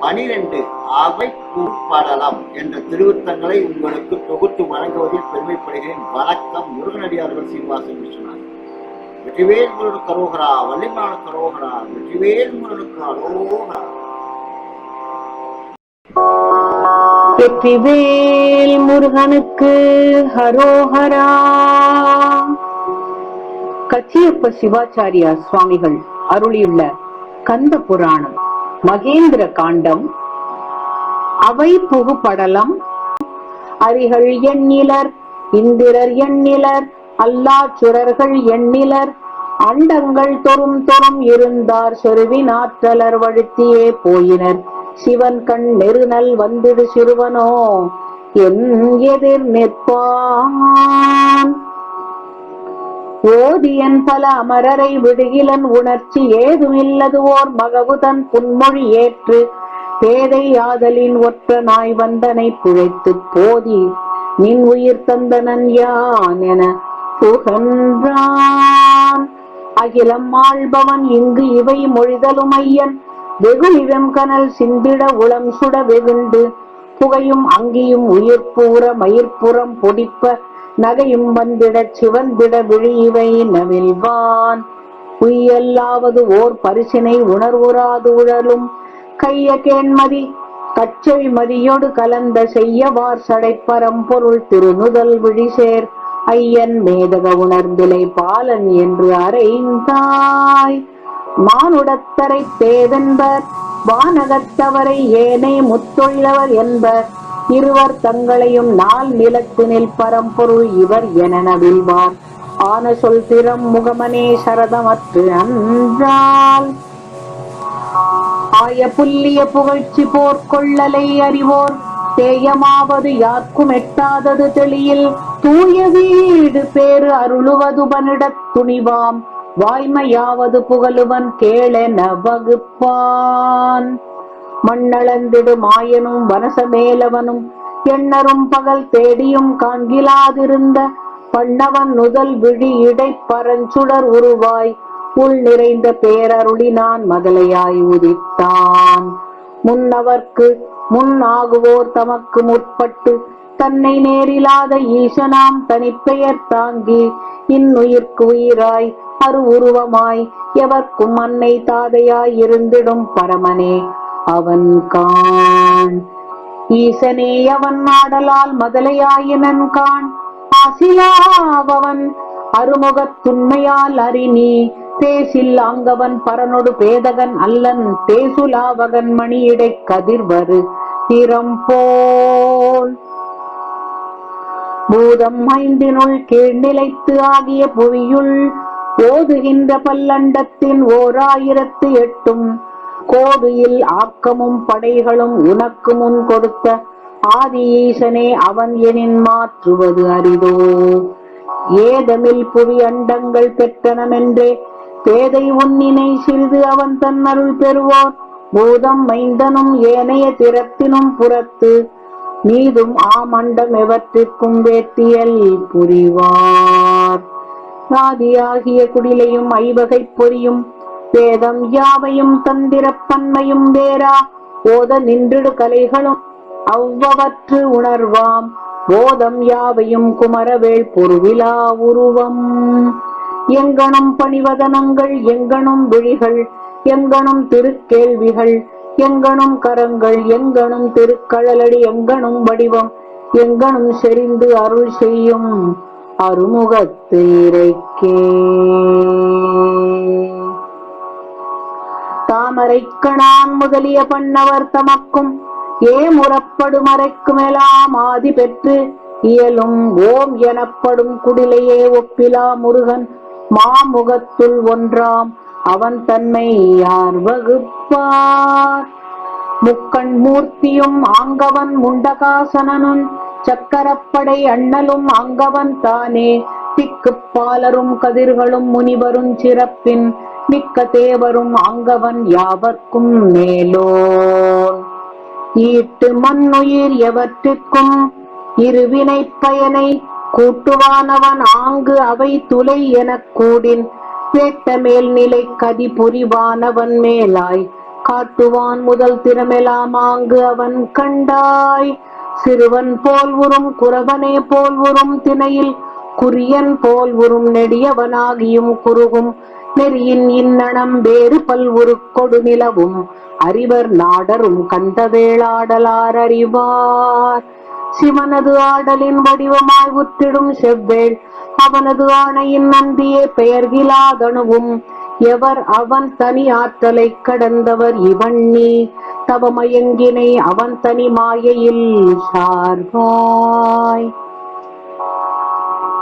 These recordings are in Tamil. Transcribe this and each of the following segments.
பனிரெண்டு அவை பாடலாம் என்ற திருவுத்தங்களை உங்களுக்கு தொகுத்து வழங்குவதில் பெருமைப்படுகிறேன். வணக்கம். முருகனடியார்கள் சீனிவாசன் விஸ்வநாத் வெற்றிவேல் முருடு கரோகரா வள்ளிமான கரோகரா வெற்றிவேல் முருகனுக்கு அரோகரா வெற்றிவேல் முருகனுக்கு ஹரோஹரா. கச்சியப்ப சிவாச்சாரியா சுவாமிகள் அருளியுள்ள கந்த புராணம். மகேந்திர காண்டம். அவை புகுப்படலம் அரிகள் எண்ணிலர் இந்திரர் எண்ணிலர் அல்லாச்சுரர்கள் எண்ணிலர் அண்டங்கள் தொறும் தொறும் இருந்தார் செருவின் ஆற்றலர் வழுத்தியே போயினர். சிவன் கண் நெருநல் வந்திடு சிறுவனோ என் எதிர் நிற்பான். ஓதியன் பல அமரரை விடுகிலன் உணர்ச்சி ஏதுமில்லது ஓர் மகவுதன் புன்மொழி ஏற்று பேதை ஆதலின் ஒற்ற நாய் வந்தனை புழைத்து போதி. நின் உயிர் தந்தனன் யான் என புகன்றான். அகிலம் ஆள்பவன் இங்கு இவை மொழிதலும் ஐயன். வெகுளிடம் கனல் சிந்திட உளம் சுட வெகுண்டு. புகையும் அங்கியும் உயிர் மயிர்ப்புறம் பொடிப்ப நகையும் வந்திடச் சிவந்திட விழிவை நவில்வான் உய்யல்லாவது ஓர் பரிசினை உணர்வுறாது உழலும். கைய கேண்மதி கச்சை மதியோடு கலந்த செய்யவார் சடைப்பரம் பொருள் திருநுதல் விழிசேர். ஐயன் மேதக உணர்ந்திலை பாலன் என்று அறைந்தாய். மானுடத்தரை பேதென்பர் வானகத்தவரை ஏனை முத்தொழிலவர் என்பர். இருவர் தங்களையும் நாள் நிலத்தினில் பரம்பொருள் இவர் என நவில்வார் ஆன சொல் திறம் முகமனே சரதமற்று அன்றால் ஆய புல்லிய புகழ்ச்சி போர்க்கொள்ளலை அறிவோர். தேயமாவது யார்க்கும் எட்டாதது தெளியில். தூய வீடு பேறு அருளுவதுபனிடத் துணிவாம். வாய்மையாவது புகழுவன் கேளென வகுப்பான். மண்ணளந்திடு மாயனும் வனசமேலவனும் எண்ணரும் பகல் தேடியும் காண்கிலாதிருந்த பண்ணவன் நுதல் விழி இடை பரஞ்சுடர் உருவாய் உள் நிறைந்த பேரருளினான் மதலையாய் உதித்தான். முன்னவர்க்கு முன் ஆகுவோர் தமக்கு முற்பட்டு தன்னை நேரிலாத ஈசனாம் தனிப்பெயர் தாங்கி இன்னுயிர்க்கு உயிராய் அரு உருவமாய் எவர்க்கும் அன்னை தாதையாய் இருந்திடும் பரமனே. அவன் காண். ஈசனே அவன் ஆடலால் மதலையாயினன் காண். ஆசிலாவவன் அருமுகத் துண்மையால் அறிநீ பேசில் அங்கவன் பரனொடு பேதகன் அல்லன். பேசுலாவகன் மணியிடை கதிர்வரு திறம் போல். பூதம் ஐந்தினுள் கீழ் நிலைத்து ஆகிய புவியுள் ஓதுகின்ற பல்லண்டத்தின் ஓர் ஆயிரத்து எட்டும். கோவியில் ஆக்கமும் படைகளும் உனக்கு முன் கொடுத்த ஆதி ஈசனே அவன் எனின் மாற்றுவது அரிதோ. ஏதமில் புவி அண்டங்கள் பெற்றனமென்றே பேதை உன்னினை சிறிது அவன் தன் அருள் பெறுவோர் பூதம் மைந்தனும் ஏனைய திறத்தினும் புறத்து நீதும் ஆமண்டம் எவற்றிற்கும் வேட்டியல் புரிவார். சாதியாகிய குடிலையும் ஐவகை பொறியும் வேதம் யாவையும் தந்திரப்பன்மையும் வேறா? ஓத நின்றிடு கலைகளும் அவ்வவற்று உணர்வாம். போதம் யாவையும் குமரவேள் பொருவிலா உருவம். எங்கனும் பணிவதனங்கள் எங்கனும் விழிகள் எங்கனும் திருக்கேள்விகள் எங்கனும் கரங்கள் எங்கனும் திருக்கழலடி எங்கனும் வடிவம் எங்கனும் செறிந்து அருள் செய்யும் அருமுகத்து இறைக்கே மறைக்கணான் முதலிய பண்ணவர் தமக்கும். ஏ முறப்படு அறைக்குமெலாம் ஆதி பெற்று இயலும் ஓம் எனப்படும் குடிலையே ஒப்பிலா முருகன். மாமுகத்துள் ஒன்றாம் அவன் தன்மை யார் வகுப்பார்? முக்கண் மூர்த்தியும் ஆங்கவன் முண்டகாசனனும் சக்கரப்படை அண்ணலும் அங்கவன் தானே. திக்குப்பாலரும் கதிர்களும் முனிவரும் சிறப்பின். மிக்க தேவரும் அங்கவன் யாவர்க்கும் மேலோன் ஈட்டு மண்ணுயிர் எவற்றிற்கும் இருவினை பயனை கூட்டுவானவன் ஆங்கு அவை துளை எனக் கூடின் வேட்ட மேல்நிலை கதி புரிவானவன் மேலாய். காட்டுவான் முதல் திறமெலாம் ஆங்கு அவன் கண்டாய். சிறுவன் போல் உறும் குறவனே போல் உறும் திணையில் குறியன் போல் உறும் நெடியவனாகியும் குறுகும் நெறியின் இன்னணம் வேறு பல் ஒரு நிலவும். அறிவர் நாடரும் கந்தவேளாடலார் அறிவார். சிவனது ஆடலின் வடிவமாய் உத்திடும் செவ்வேள் அவனது ஆணையின் நந்தியே பெயர்கிலாதணுவும். எவர் அவன் தனி ஆற்றலைக் கடந்தவர் இவன் நீ தவமயங்கினை அவன் தனி மாயையில் சார்வாய்.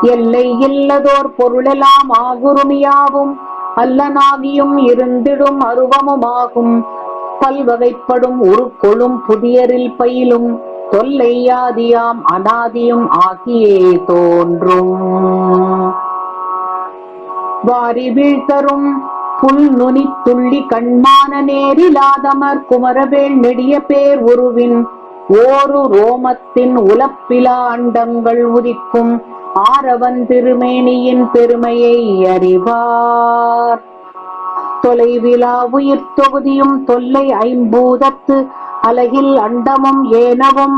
எல்லை இல்லதோர் பொருளெல்லாம் ஆகுருமியாவும் அல்லனாகியும் இருந்திடும் அருவமுமாகும். பல்வகைப்படும் உருக்கொழும் புதியரில் பயிலும் தொல்லையாதியாம் அனாதியும் ஆகியே தோன்றும். வாரி வீழ்த்தரும் புல் நுனி துள்ளி கண்மான நேரிலாதமர் குமரவேல் நெடிய பேர் உருவின் ஓரு ரோமத்தின் உலப்பிலா அண்டங்கள் உதிக்கும். ஆரவன் திருமேனியின் பெருமையை அறிவார். தொலைவிலா உயிர் தொகுதியும் தொல்லை ஐம்பூதத்து அலகில் அண்டமும் ஏனவும்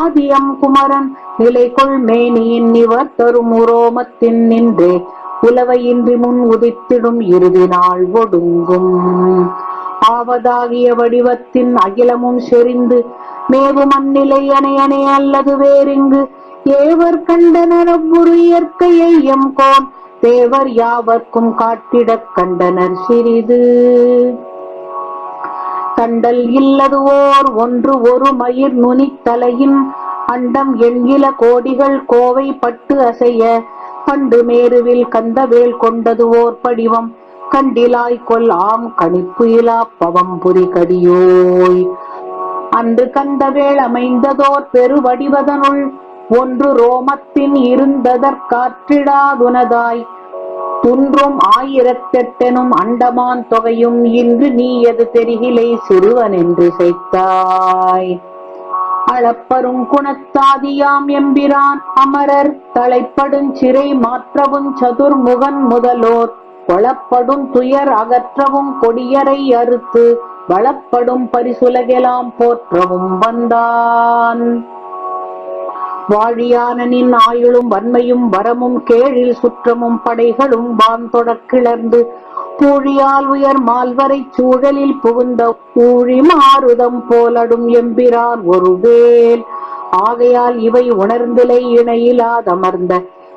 ஆதியம் குமரன் நிலைகொள் மேனியின் நிவர் தரும் உரோமத்தின் நின்றே. உலவையின்றி முன் உதித்திடும் இறுதி நாள் ஒடுங்கும். ஆவதாகிய வடிவத்தின் அகிலமும் செறிந்து மேவு மண்ணிலை அணையணை அல்லது வேறிங்கு ஏவர் கண்டனர் அவ்வுரு இயற்கையை எம் கோன் தேவர் யாவர்க்கும் காட்டிடக் கண்டனர் சிறிது. கண்டல் இல்லது ஓர் ஒன்று ஒரு மயிர் நுனித்தலையின் அண்டம் எண்ணில கோடிகள் கோவை பட்டு அசைய. பண்டு மேருவில் கந்தவேல் கொண்டது ஓர் படிவம். கண்டிலாய் கொல் ஆம் கணிப்பு இலா பவம்புரி கடியோய் அன்று கந்தவேள் அமைந்ததோர் பெருவடிவதனுள் ஒன்று ரோமத்தின் இருந்ததற்காற்றிடாதுனதாய் துன்றும் ஆயிரத்தெட்டெனும் அண்டமான் தொகையும் இன்று நீ எது தெரிகிலை சிறுவன் என்று செய்தாய். அளப்பரும் குணத்தாதியாம் எம்பிரான் அமரர் தலைப்படும் சிறை மாற்றவும் சதுர்முகன் முதலோர். கொளப்படும் துயர் அகற்றவும் கொடியரை அறுத்து வளப்படும் பரிசுலகெலாம் போற்றவும் வந்தான். வாழியானனின் ஆயுளும் வன்மையும் வரமும் கேழில் சுற்றமும் படைகளும் வான் தொடக்கிளர்ந்து பூழியால் உயர் மால்வரை சூழலில் புகுந்த ஊழி மாறுதம் போலடும் எம்பிரான் ஒருவேல். ஆகையால் இவை உணர்ந்திலை இணையிலாதமர்ந்த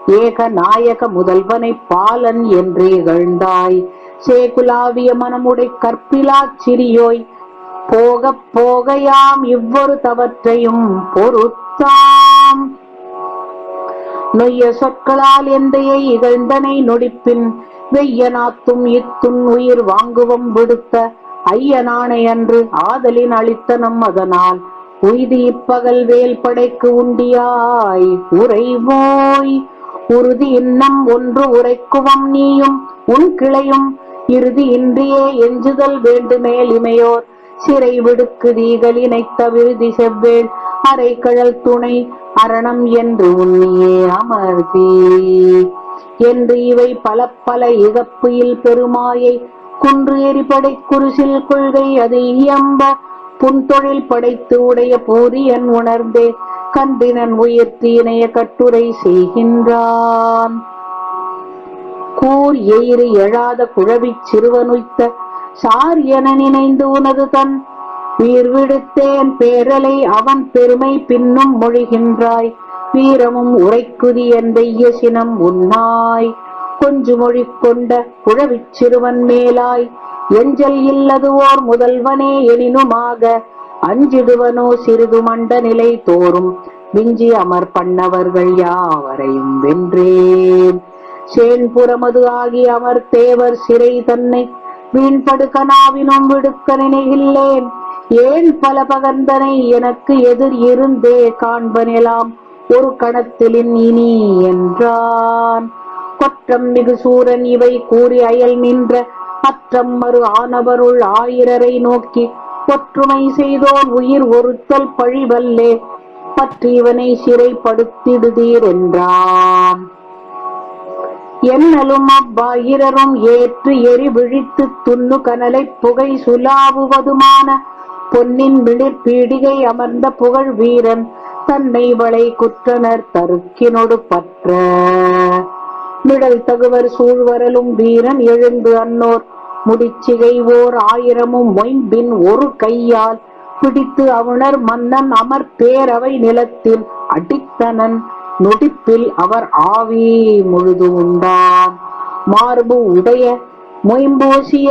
ஏக நாயக முதல்வனை பாலன் என்று இகழ்ந்தாய். சேகுலாவிய மனமுடை கற்பிலாச் சிறியோய் போகப் போகையாம் இவ்வொரு தவற்றையும் பொறுத்தாம் நொய்ய சொற்களால் எந்தையை இகழ்ந்தனை நொடிப்பின் வெய்யனாத்தும் இத்துன் உயிர் வாங்குவம் விடுத்த ஐயனானை அன்று ஆதலின் அளித்தனம் அதனால். உய்தி இப்பகல் வேல் படைக்கு உண்டியாய் உரைவோய் உறுதி இன்னம் ஒன்று உரைக்குவம் நீயும் உன் கிளையும். இறுதி இன்றியே எஞ்சுதல் வேண்டுமேல் இமையோர். சிறை விடுக்கு தீகளினை தவிர்தி செவ்வேள். அரை கழல் துணை அரணம் என்று உன்னியே அமர்தி என்று இவை பல பல இகப்புயில் பெருமாயை குன்று எரிபடை குருசில் கொள்கை அது இயம்ப புன்தொழில் படைத்து உடைய பூரியன் உணர்ந்தே கன்றினன் உயிர்த்தி இணைய கட்டுரை செய்கின்றான். கூர் எயிறு எழாத குழவிச் சிறுவனுய்த்த சார் என நினைந்து உனது தன் உயிர் விடுத்தேன் பேரலை அவன் பெருமை பின்னும் மொழிகின்றாய். வீரமும் உரைக்குதி எந்தைய சினம் உன்னாய் கொஞ்சு மொழி கொண்ட குழவிச் சிறுவன் மேலாய். எஞ்சல் இல்லது ஓர் முதல்வனே எனினுமாக. அஞ்சிடுவனோ சிறிது மண்ட நிலை தோறும். விஞ்சி அமர் பண்ணவர்கள் யாவரையும் வென்றேன். சேன்புறமது ஆகி அமர் தேவர் சிறை தன்னை. வீண்படுகனாவினும் விடுக்க நினைகில்லேன். ஏன் பல பகந்தனை எனக்கு எதிர் இருந்தே காண்பனெலாம்? ஒரு கணத்திலின் இனி என்றான். கொற்றம் மிகு சூரன் இவை கூறி அயல் நின்ற அற்றம் மறு ஆனவருள் ஆயிரரை நோக்கி ஒற்றுமை செய்தோன் உயிர் ஒருத்தல் பழிவல்லே பற்றி இவனை சிறைப்படுத்திடுதீர் என்றான். என்னலும் அவ்வாயிரரும் ஏற்று எரி விழித்து துண்ணு கனலை புகை சுலாவுவதுமான பொன்னின் விளிர் பீடிகை அமர்ந்த புகழ் வீரன் தன்னை வளை குற்றனர் தருக்கினொடு பற்ற. நிழல் தகுவர் சூழ்வரலும் வீரன் எழுந்து அன்னோர் முடிச்சிகை ஓர் ஆயிரமும் மொயம்பின் ஒரு கையால் பிடித்து அவுணர் மன்னன் அமர் பேரவை நிலத்தில் அடித்தனன் நொடிப்பில் அவர் ஆவி முழுது உண்டான் மார்பு உடைய மொயம்பூசிய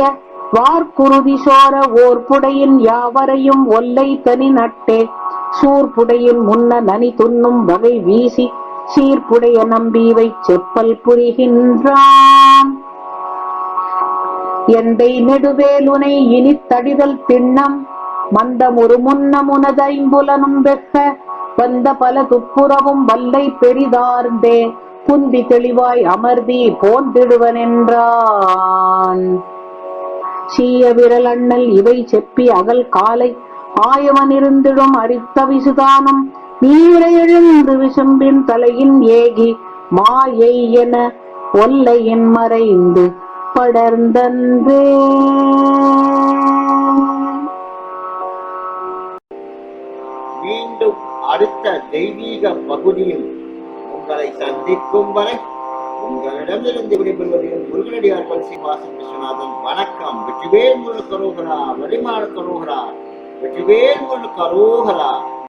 வார்குருதி சோர ஓர் புடையின் யாவரையும் ஒல்லை தனி நட்டே சூர்புடையின் முன்ன நனி துண்ணும் வகை வீசி சீர்புடைய நம்பிவை செப்பல் புரிகின்றான். எந்தை நெடுவேலுனை இனி தடிதல் திண்ணம் மந்தமுறு முன்னமுனதைம்புலனும் வெக்க வந்த பல துப்புரவும் வல்லை பெரிதார்ந்தே புந்தி தெளிவாய் அமர்தி போன்றிடுவனென்றான் சீய விரல் அண்ணல் இவை செப்பி அகல் காலை ஆயவனிருந்திடும் அரித்த விசுதானம். நீர எழுந்து விசும்பின் தலையின் ஏகி மாயை என ஒல்லையின் மறைந்து படர்ந்தன்றே. மீண்டும் அடுத்த தெய்வீக பகுதியில் உங்களை சந்திக்கும் வரை உங்களிடமிருந்து விடைபெறுவது முருகனடியார் வலசி வாசன் விஸ்வநாதன். வணக்கம். வெற்றிவேல் முருகன் கரோகரா வழிமாடு கரோகரா வெற்றிவேல் முருகன் கரோகரா.